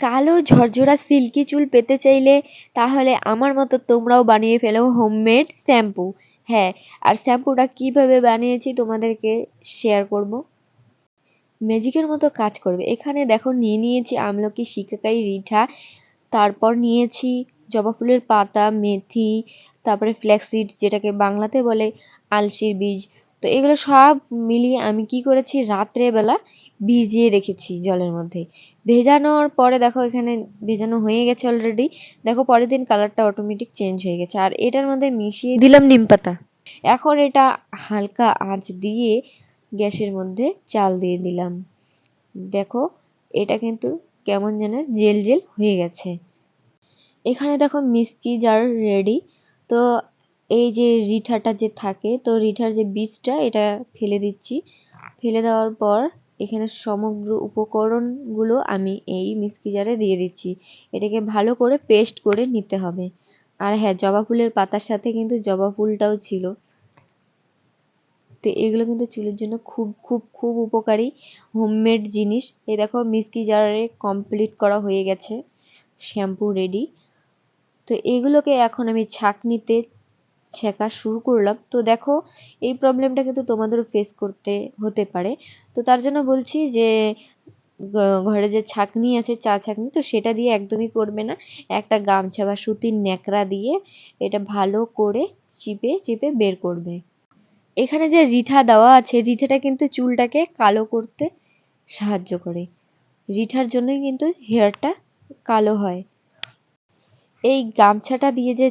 কালো ঝরঝরা সিল্কি চুল পেতে চাইলে তাহলে আমার মতো তোমরাও বানিয়ে ফেলো হোমমেড শ্যাম্পু হ্যাঁ আর শ্যাম্পুটা কীভাবে বানিয়েছি তোমাদেরকে শেয়ার করব? ম্যাজিকের মতো কাজ করবে। এখানে দেখো নিয়ে নিয়েছি আমলকি, শিকাকাই, রিঠা, তারপর নিয়েছি জবা ফুলের পাতা, মেথি, তারপরে ফ্ল্যাক্সিড যেটাকে বাংলাতে বলে আলসির বীজ। তো এগুলো সব মিলিয়ে আমি কি করেছি? রাত্রেবেলা ভিজিয়ে রেখেছি জলের মধ্যে। ভেজানোর পরে দেখো এখানে ভেজানো হয়ে গেছে অলরেডি দেখো পরের দিন কালারটা অটোমেটিক চেঞ্জ হয়ে গেছে। আর এটার মধ্যে মিশিয়ে দিলাম নিম পাতা। এখন এটা হালকা আঁচ দিয়ে গ্যাসের মধ্যে চাল দিয়ে দিলাম। দেখো এটা কিন্তু কেমন যেন জেল জেল হয়ে গেছে। এখানে দেখো মিষ্টি জার রেডি তো এই যে রিঠাটা যে থাকে, তো রিঠার যে বীজটা, এটা ফেলে দিচ্ছি। ফেলে দেওয়ার পর এখানে সমগ্র উপকরণগুলো আমি এই মিষ্টি জারে দিয়ে দিচ্ছি। এটাকে ভালো করে পেস্ট করে নিতে হবে। আর হ্যাঁ জবা ফুলের পাতার সাথে কিন্তু জবা ফুলটাও ছিল। তো এগুলো কিন্তু চুলের জন্য খুব খুব খুব উপকারী হোমমেড জিনিস। এই দেখো, মিষ্টি জারে কমপ্লিট করা হয়ে গেছে। Shampoo ready. তো এগুলোকে এখন আমি ছাঁকনিতে ছেঁকা শুরু করলাম। তো দেখো, এই প্রবলেমটা কিন্তু তোমাদেরও ফেস করতে হতে পারে। তো তার জন্য বলছি যে ঘরে যে ছাঁকনি আছে, চা ছাঁকনি, তো সেটা দিয়ে একদমই করবে না। একটা গামছা বা সুতির ন্যাকড়া দিয়ে এটা ভালো করে চিপে চিপে বের করবে। এখানে যে রিঠা দেওয়া আছে, রিঠাটা কিন্তু চুলটাকে কালো করতে সাহায্য করে। রিঠার জন্যই কিন্তু হেয়ারটা কালো হয়। এই গামছাটা দিয়ে যে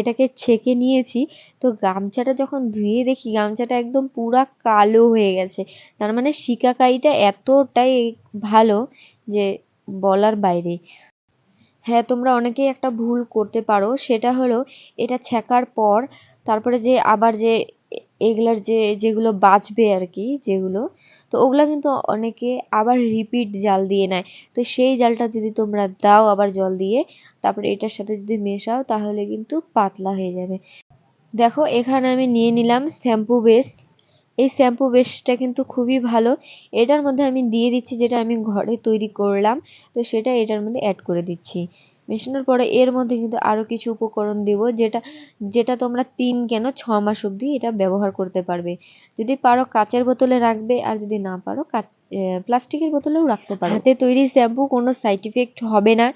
এটাকে ছেঁকে নিয়েছি, তো গামছাটা যখন ধুয়ে দেখি, গামছাটা একদম পুরা কালো হয়ে গেছে। তার মানে শিকাকাইটা এতটাই ভালো যে বলার বাইরে। হ্যাঁ তোমরা অনেকেই একটা ভুল করতে পারো। সেটা হলো, এটা ছেঁকার পর তারপরে যে আবার যে এগুলার যে, যেগুলো বাঁচবে আর কি, যেগুলো তো ওগুলা কিন্তু অনেকে আবার রিপিট জাল দিয়ে নেয়। তো সেই জালটা যদি তোমরা দাও আবার জল দিয়ে, তারপরে এটার সাথে যদি মেশাও, তাহলে কিন্তু পাতলা হয়ে যাবে। দেখো, এখানে আমি নিয়ে নিলাম শ্যাম্পু বেস। এই শ্যাম্পু বেসটা কিন্তু খুবই ভালো। এটার মধ্যে আমি দিয়ে দিচ্ছি যেটা আমি ঘরে তৈরি করলাম। তো সেটা এটার মধ্যে অ্যাড করে দিচ্ছি। মেশানোর পরে এর মধ্যে কিন্তু আরও কিছু উপকরণ দেব যেটা যেটা তোমরা তিন কেন ছ মাস অবধি এটা ব্যবহার করতে পারবে। যদি পারো কাচের বোতলে রাখবে আর যদি না পারো প্লাস্টিকের বোতলেও রাখতে পারো। হাতে তৈরি শ্যাম্পু কোনো সাইড ইফেক্ট হবে না।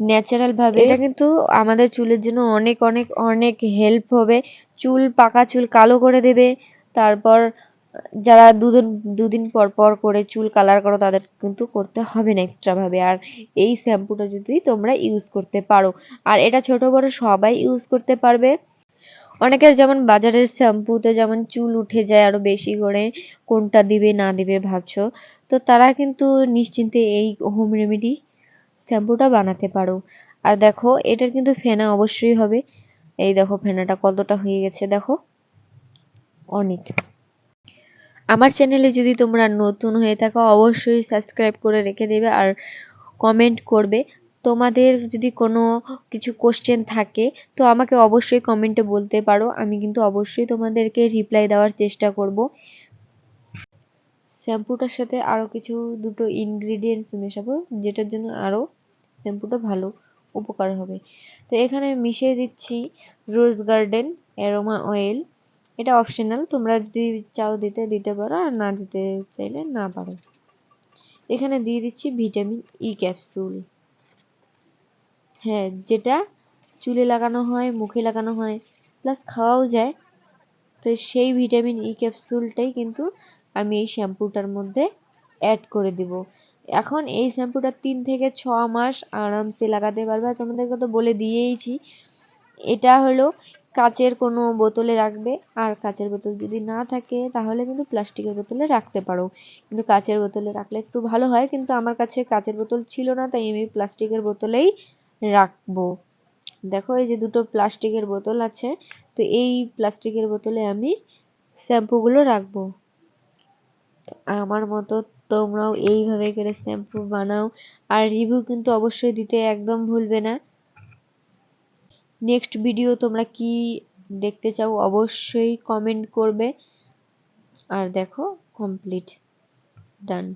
ন্যাচারালভাবে এটা কিন্তু আমাদের চুলের জন্য অনেক অনেক অনেক হেল্প হবে। চুল পাকা চুল কালো করে দেবে তারপর যারা দুদিন দুদিন পর পর করে চুল কালার করো, তাদের কিন্তু করতে হবে না এক্সট্রাভাবে আর এই শ্যাম্পুটা যদি তোমরা ইউজ করতে পারো। আর এটা ছোট বড় সবাই ইউজ করতে পারবে। অনেকের যেমন বাজারের শ্যাম্পুতে যেমন চুল উঠে যায় আরও বেশি করে, কোনটা দিবে, না দিবে ভাবছ? তো তারা কিন্তু নিশ্চিন্তে এই হোম রেমেডি শ্যাম্পুটা বানাতে পারো। আর দেখো, এটার কিন্তু ফেনা অবশ্যই হবে। এই দেখো ফেনাটা কতটা হয়ে গেছে, দেখো। অনেক। আমার চ্যানেলে যদি তোমরা নতুন হয়ে থাকো, অবশ্যই সাবস্ক্রাইব করে রেখে দেবে আর কমেন্ট করবে। তোমাদের যদি কোনো কিছু কোশ্চেন থাকে, তো আমাকে অবশ্যই কমেন্টে বলতে পারো। আমি কিন্তু অবশ্যই তোমাদেরকে রিপ্লাই দেওয়ার চেষ্টা করব। শ্যাম্পুটার সাথে আরও কিছু দুটো ইনগ্রিডিয়েন্টস মেশাবো, যেটার জন্য আরও শ্যাম্পুটা ভালো উপকার হবে। তো এখানে মিশিয়ে দিচ্ছি রোজ গার্ডেন অ্যারোমা অয়েল এটা অপশনাল তোমরা যদি চাও দিতে দিতে পারো, আর না দিতে চাইলে না পারো। এখানে দিয়ে দিচ্ছি ভিটামিন ই ক্যাপসুল হ্যাঁ যেটা চুলে লাগানো হয়, মুখে লাগানো হয় প্লাস খাওয়াও যায়, তো সেই ভিটামিন ই ক্যাপসুলটাই কিন্তু আমি এই শ্যাম্পুটার মধ্যে অ্যাড করে দিব। এখন এই শ্যাম্পুটা তিন থেকে ছ মাস আরামসে লাগাতে পারবে তোমাদেরকে তো বলে দিয়েইছি। এটা হলো কাচের কোনো বোতলে রাখবে। আর কাচের বোতল যদি না থাকে, তাহলে কিন্তু প্লাস্টিকের বোতলে রাখতে পারো। কিন্তু কাচের বোতলে রাখলে একটু ভালো হয়, কিন্তু আমার কাছে কাচের বোতল ছিল না, তাই আমি প্লাস্টিকের বোতলেই রাখব। দেখো, এই যে দুটো প্লাস্টিকের বোতল আছে, তো এই প্লাস্টিকের বোতলে আমি শ্যাম্পুগুলো রাখব। আমার মতো তোমরাও এইভাবে করে শ্যাম্পু বানাও, আর রিভিউ কিন্তু অবশ্যই দিতে একদম ভুলবে না। নেক্সট ভিডিও তোমরা কি দেখতে চাও অবশ্যই কমেন্ট করবে। আর দেখো কমপ্লিট ডান